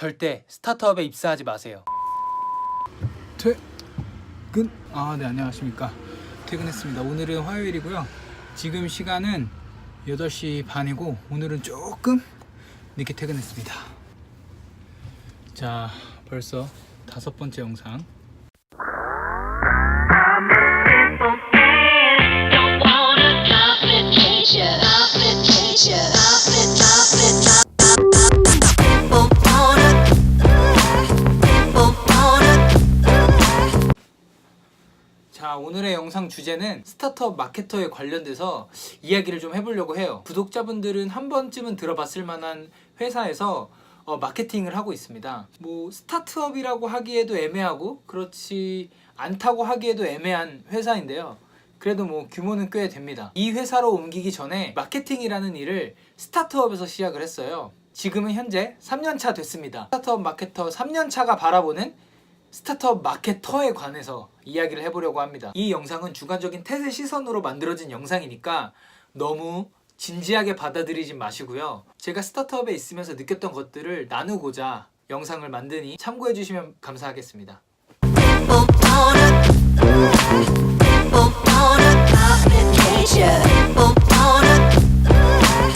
절대 스타트업에 입사하지 마세요. 퇴근? 아 네 안녕하십니까. 퇴근했습니다. 오늘은 화요일이고요. 지금 시간은 8시 반이고 오늘은 조금 늦게 퇴근했습니다. 자 벌써 다섯 번째 영상 자 오늘의 영상 주제는 스타트업 마케터에 관련돼서 이야기를 좀 해보려고 해요. 구독자분들은 한 번쯤은 들어봤을 만한 회사에서 어, 마케팅을 하고 있습니다. 뭐 스타트업이라고 하기에도 애매하고 그렇지 않다고 하기에도 애매한 회사인데요. 그래도 뭐 규모는 꽤 됩니다. 이 회사로 옮기기 전에 마케팅이라는 일을 스타트업에서 시작을 했어요. 지금은 현재 3년차 됐습니다. 스타트업 마케터 3년차가 바라보는 스타트업 마케터에 관해서 이야기를 해보려고 합니다. 이 영상은 주관적인 태세 시선으로 만들어진 영상이니까 너무 진지하게 받아들이지 마시고요. 제가 스타트업에 있으면서 느꼈던 것들을 나누고자 영상을 만드니 참고해 주시면 감사하겠습니다.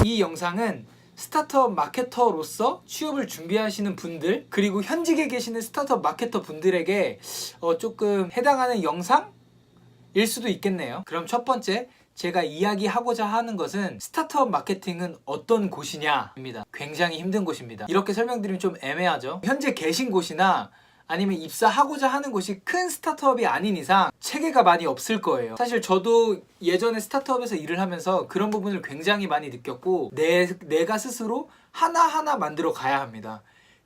이 영상은 스타트업 마케터로서 취업을 준비하시는 분들 그리고 현직에 계시는 스타트업 마케터 분들에게 어, 조금 해당하는 영상일 수도 있겠네요. 그럼 첫 번째 제가 이야기하고자 하는 것은 스타트업 마케팅은 어떤 곳이냐입니다. 굉장히 힘든 곳입니다. 이렇게 설명드리면 좀 애매하죠. 현재 계신 곳이나 아니면 입사하고자 하는 곳이 큰 스타트업이 아닌 이상 체계가 많이 없을 거예요. 사실 저도 예전에 스타트업에서 일을 하면서 그런 부분을 굉장히 많이 느꼈고 내, 내가 스스로 하나하나 만들어 가야 합니다.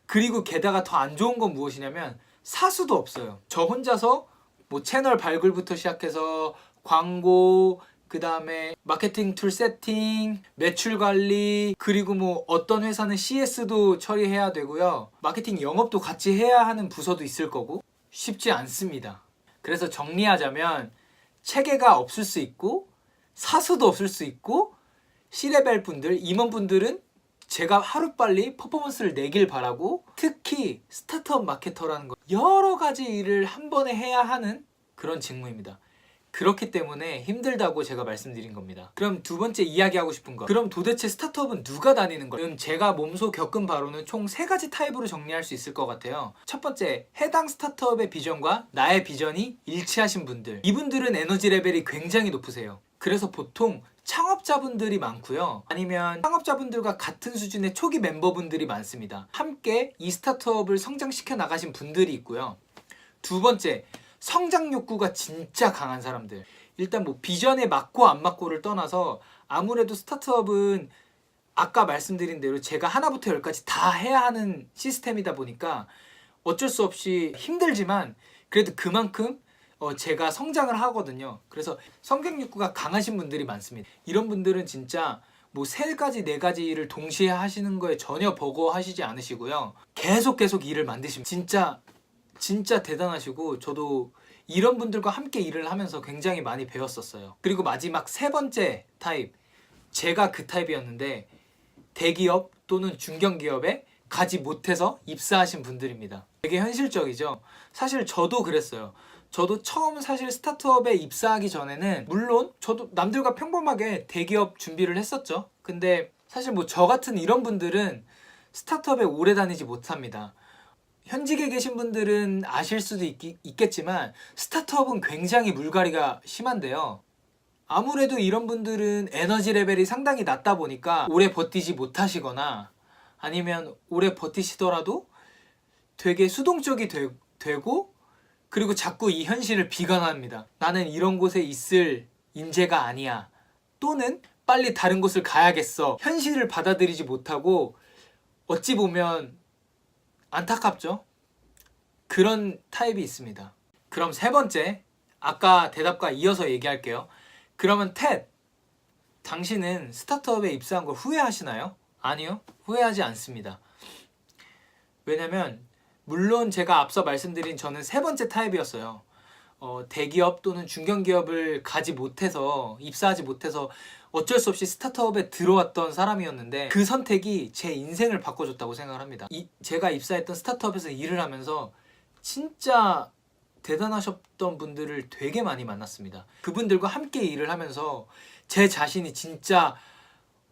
그리고 게다가 더 안 좋은 건 무엇이냐면 사수도 없어요. 저 혼자서 뭐 채널 발굴부터 시작해서 광고 그 다음에 마케팅 툴 세팅, 매출 관리, 그리고 뭐 어떤 회사는 CS도 처리해야 되고요. 마케팅 영업도 같이 해야 하는 부서도 있을 거고 쉽지 않습니다. 그래서 정리하자면 체계가 없을 수 있고 사수도 없을 수 있고 C레벨 분들, 임원분들은 제가 하루빨리 퍼포먼스를 내길 바라고 특히 스타트업 마케터라는 거 여러 가지 일을 한 번에 해야 하는 그런 직무입니다. 그렇기 때문에 힘들다고 제가 말씀드린 겁니다. 그럼 두 번째 이야기하고 싶은 거. 그럼 도대체 스타트업은 누가 다니는 거예요? 제가 몸소 겪은 바로는 총 세 가지 타입으로 정리할 수 있을 것 같아요. 첫 번째, 해당 스타트업의 비전과 나의 비전이 일치하신 분들. 이분들은 에너지 레벨이 굉장히 높으세요. 그래서 보통 창업자분들이 많고요. 아니면 창업자분들과 같은 수준의 초기 멤버분들이 많습니다. 함께 이 스타트업을 성장시켜 나가신 분들이 있고요. 두 번째, 성장 욕구가 진짜 강한 사람들. 일단 뭐 비전에 맞고 안 맞고를 떠나서 아무래도 스타트업은 아까 말씀드린 대로 제가 하나부터 열까지 다 해야 하는 시스템이다 보니까 어쩔 수 없이 힘들지만 그래도 그만큼 어, 제가 성장을 하거든요. 그래서 성장 욕구가 강하신 분들이 많습니다. 이런 분들은 진짜 뭐 세 가지 네 가지 일을 동시에 하시는 거에 전혀 버거워하시지 않으시고요. 계속 계속 일을 만드시면 진짜 진짜 대단하시고 저도 이런 분들과 함께 일을 하면서 굉장히 많이 배웠었어요. 그리고 마지막 세 번째 타입 제가 그 타입이었는데 대기업 또는 중견기업에 가지 못해서 입사하신 분들입니다. 되게 현실적이죠. 사실 저도 그랬어요. 저도 처음 사실 스타트업에 입사하기 전에는 물론 저도 남들과 평범하게 대기업 준비를 했었죠. 근데 사실 뭐 저 같은 이런 분들은 스타트업에 오래 다니지 못합니다. 현직에 계신 분들은 아실 수도 있, 있겠지만 스타트업은 굉장히 물갈이가 심한데요. 아무래도 이런 분들은 에너지 레벨이 상당히 낮다 보니까 오래 버티지 못하시거나 아니면 오래 버티시더라도 되게 수동적이 되, 되고 그리고 자꾸 이 현실을 비관합니다. 나는 이런 곳에 있을 인재가 아니야. 또는 빨리 다른 곳을 가야겠어. 현실을 받아들이지 못하고 어찌 보면 안타깝죠? 그런 타입이 있습니다. 그럼 세 번째, 아까 대답과 이어서 얘기할게요. 그러면 텟, 당신은 스타트업에 입사한 걸 후회하시나요? 아니요, 후회하지 않습니다. 왜냐면 물론 제가 앞서 말씀드린 저는 세 번째 타입이었어요. 어, 대기업 또는 중견기업을 가지 못해서 입사하지 못해서 어쩔 수 없이 스타트업에 들어왔던 사람이었는데 그 선택이 제 인생을 바꿔줬다고 생각을 합니다. 이, 제가 입사했던 스타트업에서 일을 하면서 진짜 대단하셨던 분들을 되게 많이 만났습니다. 그분들과 함께 일을 하면서 제 자신이 진짜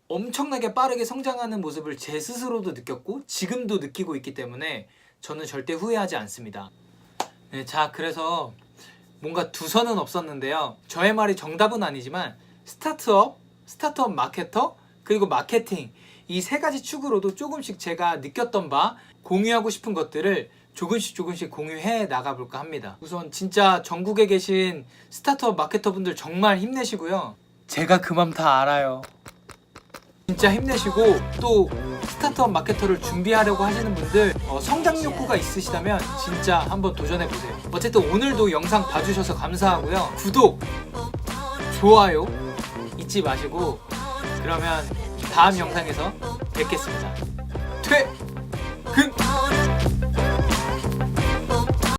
엄청나게 빠르게 성장하는 모습을 제 스스로도 느꼈고 지금도 느끼고 있기 때문에 저는 절대 후회하지 않습니다. 네, 자 그래서 뭔가 두서는 없었는데요. 저의 말이 정답은 아니지만 스타트업, 스타트업 마케터, 그리고 마케팅 이 세 가지 축으로도 조금씩 제가 느꼈던 바 공유하고 싶은 것들을 조금씩 조금씩 공유해 나가볼까 합니다. 우선 진짜 전국에 계신 스타트업 마케터 분들 정말 힘내시고요. 제가 그맘 다 알아요. 진짜 힘내시고 또 스타트업 마케터를 준비하려고 하시는 분들 어, 성장 욕구가 있으시다면 진짜 한번 도전해 보세요. 어쨌든 오늘도 영상 봐주셔서 감사하고요. 구독, 좋아요 잊지 마시고 그러면 다음 영상에서 뵙겠습니다. 퇴!